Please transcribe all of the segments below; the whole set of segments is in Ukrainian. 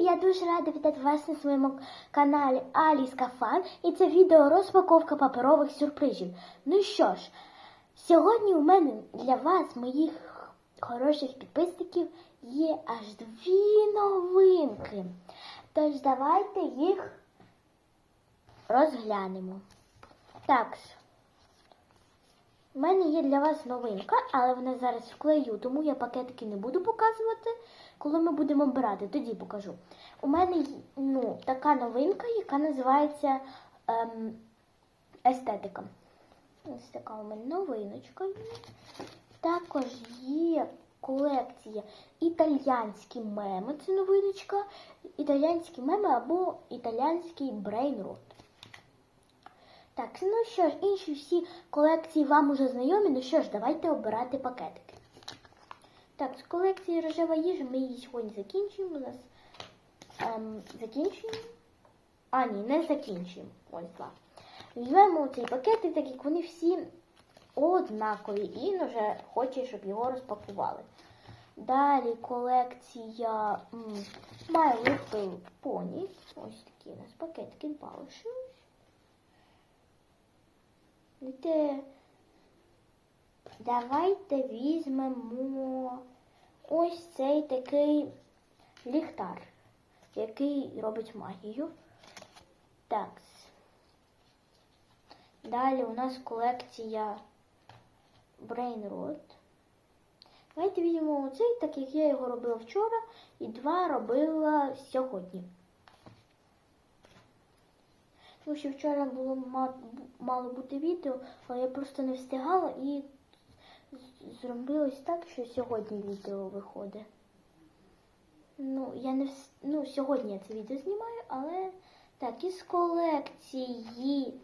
Я дуже рада вітати вас на своєму каналі Аліска Фан і це відео розпаковка паперових сюрпризів. Ну що ж, сьогодні у мене для вас, моїх хороших підписників, є аж дві новинки. Тож давайте їх розглянемо. Так, у мене є для вас новинка, але вона зараз вклею, тому я пакетики не буду показувати. Коли ми будемо брати, тоді покажу. У мене ну, така новинка, яка називається ем, естетика. Ось така у мене новиночка. Також є колекція італіянські меми. Це новиночка. Італіянські меми або італіянський брейнрот. Ну що ж, інші всі колекції вам уже знайомі. Ну що ж, давайте обирати пакетики. Так, з колекції рожева їжа ми її сьогодні закінчуємо. У нас ем, закінчуємо. А, ні, не закінчуємо. Ось два. Візьмемо цей пакетик, так як вони всі однакові. І він вже хоче, щоб його розпакували. Далі колекція My Little Pony. Ось такі у нас пакетики балиші. Давайте, давайте візьмемо ось цей такий ліхтар, який робить магію. Так. Далі у нас колекція Brain Rot. Давайте візьмемо оцей, так як я його робила вчора, і два робила сьогодні. Тому що вчора було мало бути відео, але я просто не встигала і зробилось так, що сьогодні відео виходить. Ну, я не вс... ну, сьогодні я це відео знімаю, але так, із колекції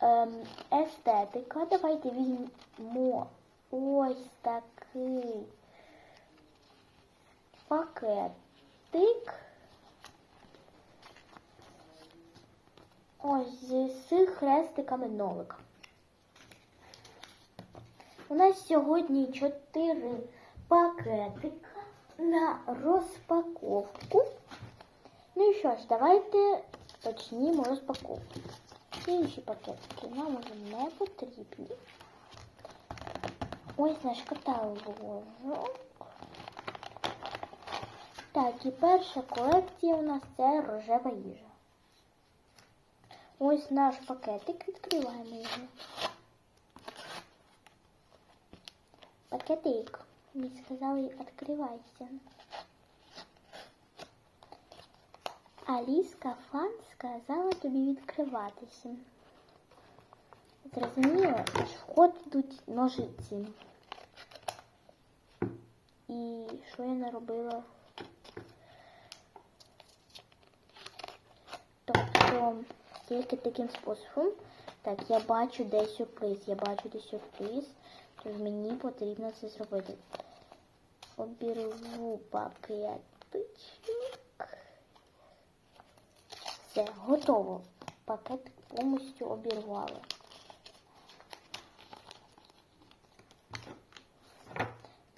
ем, естетика. Давайте візьмемо ось такий пакетик. Ось з хрестиками нолика. У нас сьогодні чотири пакетика на розпаковку. Ну і що ж, давайте почнімо розпаковку. Інші пакетики нам вже не потрібні. Ось наш каталог. Так, і перша колекція у нас це рожева їжа. Ось наш пакетик, відкриваємо його. Пакетик. Мені сказали, відкривайся. Аліска Фан сказала тобі відкриватися. Зрозуміло, аж вход йдуть ножиці. І що я наробила? Тобто тільки таким способом. Так, я бачу де сюрприз. Я бачу де сюрприз. Тож мені потрібно це зробити. Обірву пакетичок. Все, готово. Пакет повністю обірвали.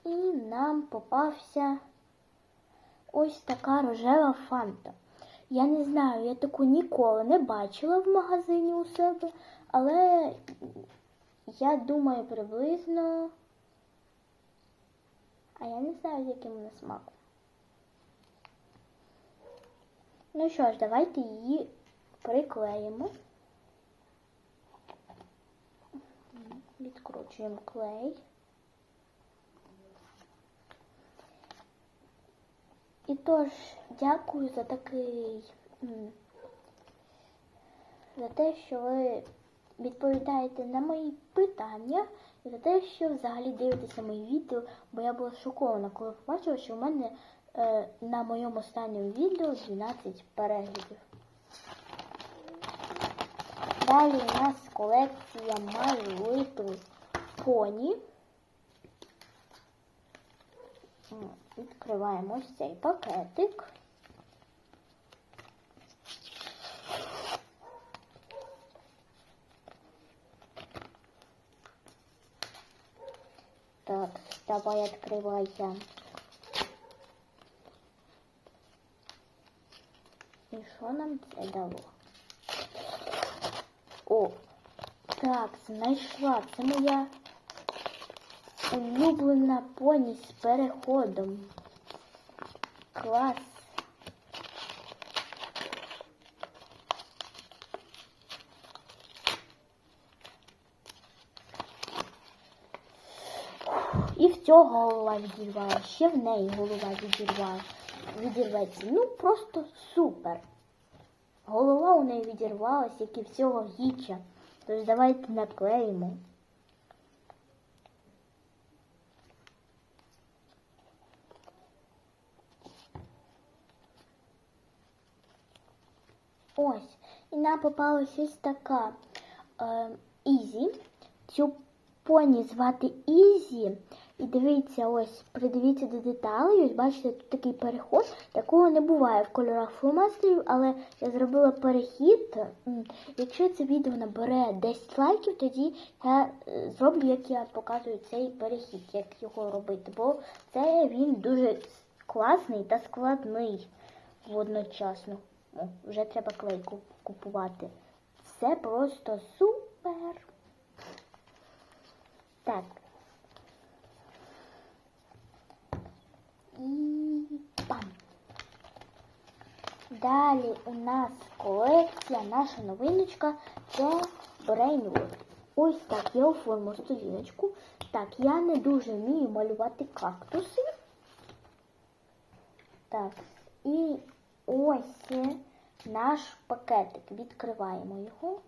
І нам попався ось така рожева фанта. Я не знаю, я таку ніколи не бачила в магазині у себе, але я думаю приблизно. А я не знаю, яким вона смаком. Ну що ж, давайте її приклеїмо. Відкручуємо клей. І тож, дякую за такий, за те, що ви відповідаєте на мої питання і за те, що взагалі дивитеся мої відео, бо я була шокована, коли побачила, що в мене е, на моєму останньому відео 12 переглядів. Далі у нас колекція My Pony. Відкриваємо ось цей пакетик. Так, давай відкривайся. І що нам це дало? О, так, знайшла. Це моя улюблена поні з переходом. Клас. І в цього голова відірвала, ще в неї голова відірвала, відірветься. Ну просто супер. Голова у неї відірвалась, як і всього гіча. Тож давайте наклеїмо. Ось. І нам попалась ось така е, Ізі. Цю поні звати Ізі. І дивіться, ось, придивіться до деталей. Ось бачите, тут такий переход. Такого не буває в кольорах фломастерів, але я зробила перехід. Якщо це відео набере 10 лайків, тоді я е, зроблю, як я показую цей перехід, як його робити. Бо це він дуже класний та складний водночасно. Вже треба клейку купувати. Все просто супер. Так. І пам. Далі у нас колекція, наша новиночка це Brainwood. Ось так я оформила сторіночку. Так, я не дуже вмію малювати кактуси. Так, і ось наш пакетик. Відкриваємо його.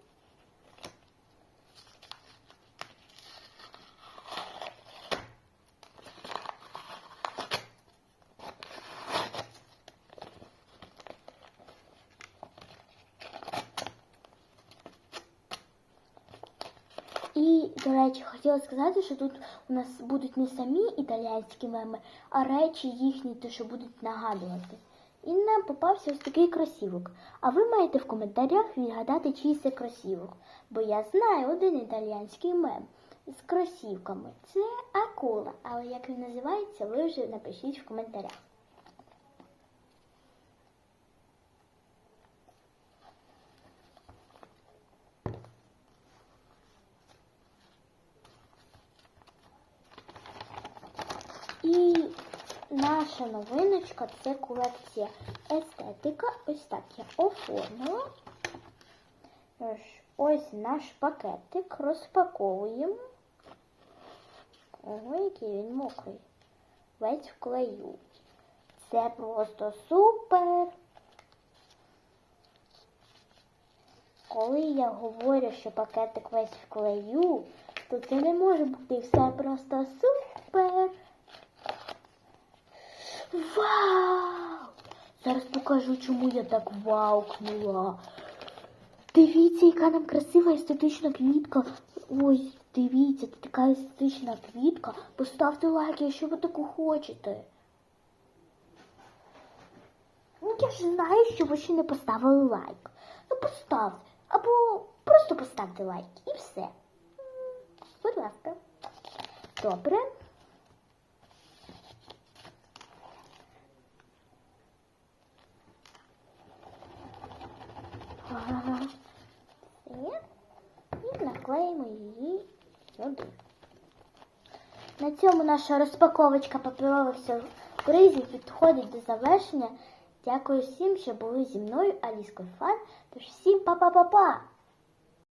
І, до речі, хотіла сказати, що тут у нас будуть не самі італійські меми, а речі їхні, те, що будуть нагадувати. І нам попався ось такий кросівок. А ви маєте в коментарях відгадати, чий це кросівок. Бо я знаю один італійський мем з кросівками. Це акула. Але як він називається, ви вже напишіть в коментарях. І наша новиночка це колекція естетика. Ось так я оформила. Ось наш пакетик. Розпаковуємо. Ого, який він мокрий. Весь в клею. Це просто супер. Коли я говорю, що пакетик весь в клею, то це не може бути все просто супер. Вау! Зараз покажу, чому я так ваукнула. Дивіться, яка нам красива естетична квітка. Ось, дивіться, це така естетична квітка. Поставте лайк, якщо ви таку хочете. Ну, я ж знаю, що ви ще не поставили лайк. Ну, поставте. Або просто поставте лайк і все. Будь ласка. Добре. І наклеїмо її сюди. На цьому наша розпаковочка паперових сюрпризів підходить до завершення. Дякую всім, що були зі мною, Аліскою Фан. Тож всім па-па-па-па!